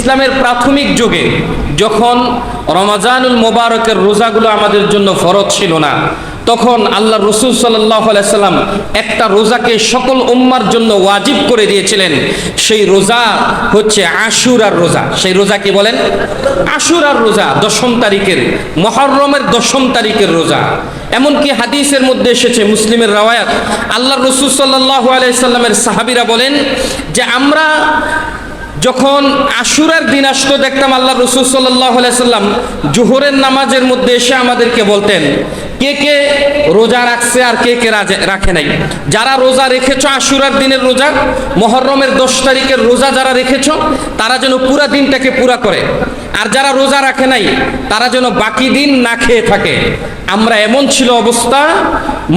ইসলামের প্রাথমিক যুগে যখন রমাজানুল মোবারকের রোজাগুলো আমাদের জন্য ফরজ ছিল না, তখন আল্লাহ রসুল সাল্লাম একটা রোজাকে সকল উম্মার জন্য ওয়াজিব করে দিয়েছিলেন। সেই রোজা হচ্ছে আশুরার রোজা। সেই রোজা কি বলেন? আশুরার রোজা দশম তারিখের, মহরমের দশম তারিখের রোজা। এমনকি হাদিসের মধ্যে এসেছে, মুসলিমের রাওয়ায়াত। আল্লাহ রসুল সাল্লাহ আলাইসাল্লামের সাহাবিরা বলেন যে আমরা যখন আশুরার দিন আসতো, দেখতাম আল্লাহ রসুল সাল্লাহ সাল্লাম জোহরের নামাজের মধ্যে এসে আমাদেরকে বলতেন, কে কে রোজা রাখছে আর কে কে রাখে নাই? যারা রোজা রেখেছ আশুরার দিনের রোজা, মহরমের দশ তারিখের রোজা যারা রেখেছ, তারা যেন পুরা দিনটাকে পুরা করে। আর যারা রোজা রাখে নাই, তারা যেন বাকি দিন না খেয়ে থাকে। আমরা এমন ছিল অবস্থা,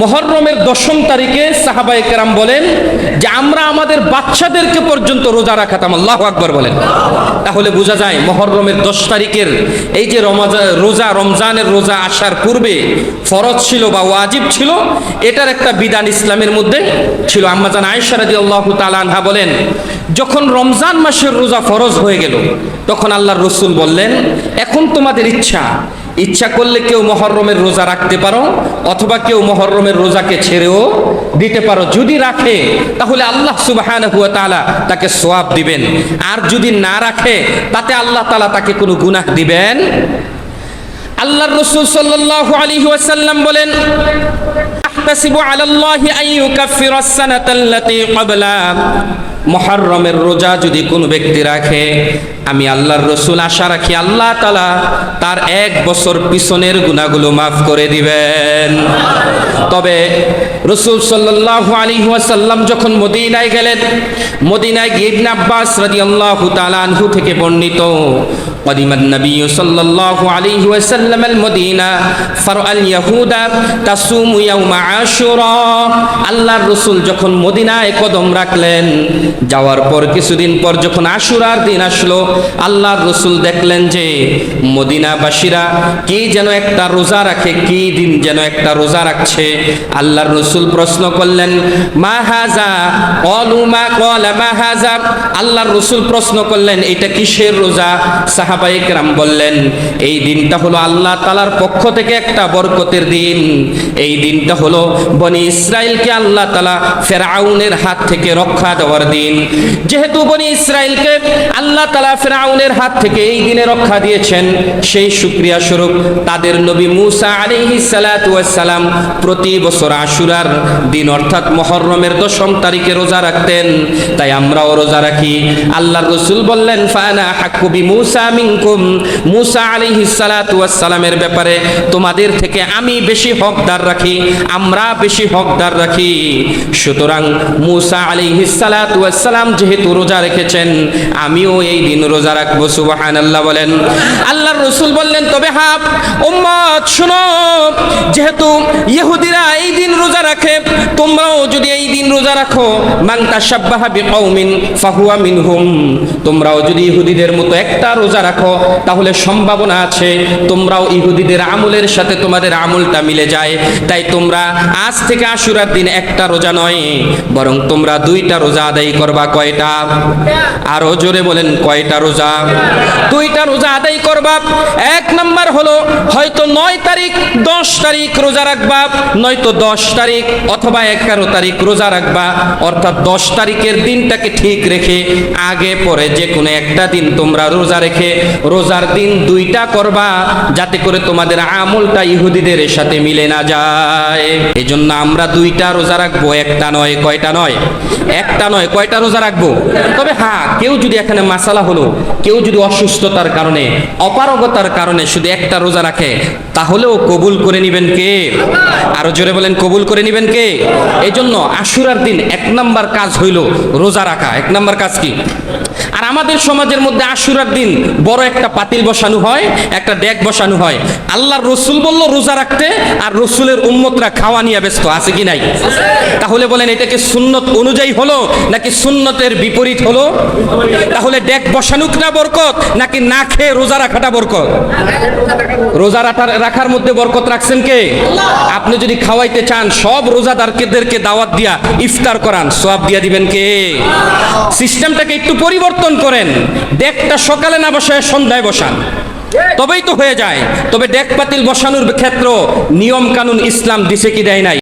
মহরমের দশম তারিখে সাহাবাই কেরাম বলেন যে আমরা আমাদের বাচ্চাদেরকে পর্যন্ত রোজা রাখাতাম, আল্লাহ আকবর বলেন। তাহলে বোঝা যায় মহরমের দশ তারিখের এই যে রমাজা, রোজা, রমজানের রোজা আসার পূর্বে ফরজ ছিল বা ওয়াজিব ছিল, এটার একটা বিধান ইসলামের মধ্যে ছিল। আম্মাজান আয়েশা রাজি আল্লাহ তালানহা বলেন, যখন রমজান মাসের রোজা ফরজ হয়ে গেল তখন আল্লাহর রসুল বললেন, এখন তোমাদের ইচ্ছা। ইচ্ছা করলে কেউ মহরমের রোজা রাখতে পারো, অথবা কেউ মহরমের রোজাকে ছেড়েও দিতে পারো। যদি রাখে, তাহলে আল্লাহ তাআলা তাকে সোয়াব দিবেন। আর যদি না রাখে, তাতে আল্লাহ তালা তাকে কোনো গুনাহ দিবেন? আল্লাহর রসুল সাল্লাল্লাহু আলাইহি ওয়াসাল্লাম বলেন, আহতাসিবু আলাল্লাহি আস-সানাতা আল্লাতী ক্বাবলা। মুহররমের রোজা যদি কোনো ব্যক্তি রাখে, আমি আল্লাহর রসুল আশা রাখি আল্লাহ তালা তার এক বছর পিছনের গুণাগুলো মাফ করে দিবেন। তবে রসুল সাল্লাহ আলী ওয়াসাল্লাম যখন মদিনায় গেলেন, মদিনায় গিয়ে আব্বাস রাজি আল্লাহ তালানহু থেকে বর্ণিত قدم النبي صلى الله عليه وسلم المدينة فرأى اليهود تصوم يوم عاشوراء আল্লাহর রসুল যখন মদিনায় কদম রাখলেন যাওয়ার পর কিছুদিন পর যখন আশুরার দিন আসলো আল্লাহর রসুল দেখলেন যে মদিনাবাসীরা কি যেন একটা রোজা রাখে কি দিন যেন একটা রোজা রাখছে আল্লাহর রসুল প্রশ্ন করলেন মা হাজা কলু মা কলা মা হাজা আল্লাহর রসুল প্রশ্ন করলেন এটা কিসের রোজা সাহাবাই কেরাম বললেন, এই দিনটা হলো আল্লাহ তালার পক্ষ থেকে একটা বরকতের দিন। এই দিনটা হলো বনি ইসরায়েলকে আল্লাহ তালা ফেরাউনের হাত থেকে রক্ষা দেওয়ার দিন। যেহেতু বনি ইসরায়েলকে আল্লাহ তালা ফেরাউনের হাত থেকে এই দিনে রক্ষা দিয়েছেন, সেই সুক্রিয়া স্বরূপ তাদের নবী মুসা আলিহি সালাম প্রতি বছর আশুরার দিন অর্থাৎ মহরমের দশম তারিখে রোজা রাখতেন। তাই আমরাও রোজা রাখি। আল্লাহ রসুল বললেন, ফানা হাকুবি মুসা মিনকুম মুসা আলিহি সালামের ব্যাপারে তোমাদের থেকে আমি বেশি হকদার রাখি, আমরা বেশি হকদার রাখি। সুতরাং মুসা আলিহি সালাম যেহেতু রোজা রেখেছেন, আমিও এই দিন রোজা রাখব সুবাহান আল্লাহ বলেন। আল্লাহর রসুল বললেন, তবে হাব, উম্মত, শুনো, যেহেতু ইহুদিরা এই দিন রোজা রাখে, তোমরাও যদি এই দিন রোজা রাখো, মান তাশাব্বাহা বিকৌমিন ফাহুয়া মিনহুম। তোমরাও যদি ইহুদিদের মতো একটা রোজা রাখো তাহলে সম্ভাবনা আছে তোমরাও ইহুদিদের আমলের সাথে তোমাদের আমলটা মিলে যায়। তাই তোমরা আজ থেকে আশুরার দিন একটা রোজা নয়, বরং তোমরা দুইটা রোজা আদায় করবা কয়টা? আরও জোরে বলেন, কয়টা রোজা? দুইটা রোজা আদায় করবা। এক নম্বর হলো, হয়তো নয় তারিখ, দশ তারিখ রোজা রাখবা, নয়তো দশ তারিখ, অথবা এগারো তারিখ রোজা রাখবা। অর্থাৎ দশ তারিখের দিনটাকে ঠিক রেখে, আগে পরে যে কোনো একটা দিন তোমরা রোজা রেখে রোজার দিন দুইটা করবা, যাতে করে তোমাদের আমলটা ইহুদিদের সাথে মিলে না যায়। এই জন্য আমরা দুইটা রোজা রাখব, একটা নয়, কয়টা নয়? একটা নয়, কয়টা রোজা রাখব? তবে হ্যাঁ কেউ যদি এখানে মাসালা হলো, কেউ যদি অসুস্থতার কারণে, অপারগতার কারণে শুধু একটা রোজা রাখে, তাহলেও কবুল করে নিবেন কে? আরও জোরে বলেন, কবুল করে নিবেন কে? এই জন্য আশুরার দিন এক নাম্বার কাজ হইল রোজা রাখা। এক নাম্বার কাজ কি? আর আমাদের সমাজের মধ্যে আশুরার দিন বড় একটা পাতিল বসানো হয়, একটা ডেক বসানো হয়। আল্লাহর রসুল বলল, রোজা রাখতে আর রসুলের উম্মতরা খাওয়া নিয়ে ব্যস্ত, আছে কি নাই? তাহলে বলেন, এটা কি সুন্নত অনুযায়ী হলো, নাকি সুন্নতের বিপরীত হলো? তাহলে ডেক বসানো না বরকত, নাকি না খেয়ে রোজা রাখাটা বরকত? রোজা রাখার- মধ্যে বরকত রাখছেন কে? আপনি যদি খাওয়াইতে চান, সব রোজাদারকেদেরকে দাওয়াত দিয়া ইফতার করান সব দিয়া দিবেন কে? সিস্টেমটাকে একটু পরিবর্তন করেন। ডেকটা সকালে না বসে সন্ধ্যায় বসান। তবেই তো হয়ে যায়। তবে ডেক পাতিল বসানোর ক্ষেত্র নিয়ম কানুন ইসলাম দিছে কি দেয় নাই?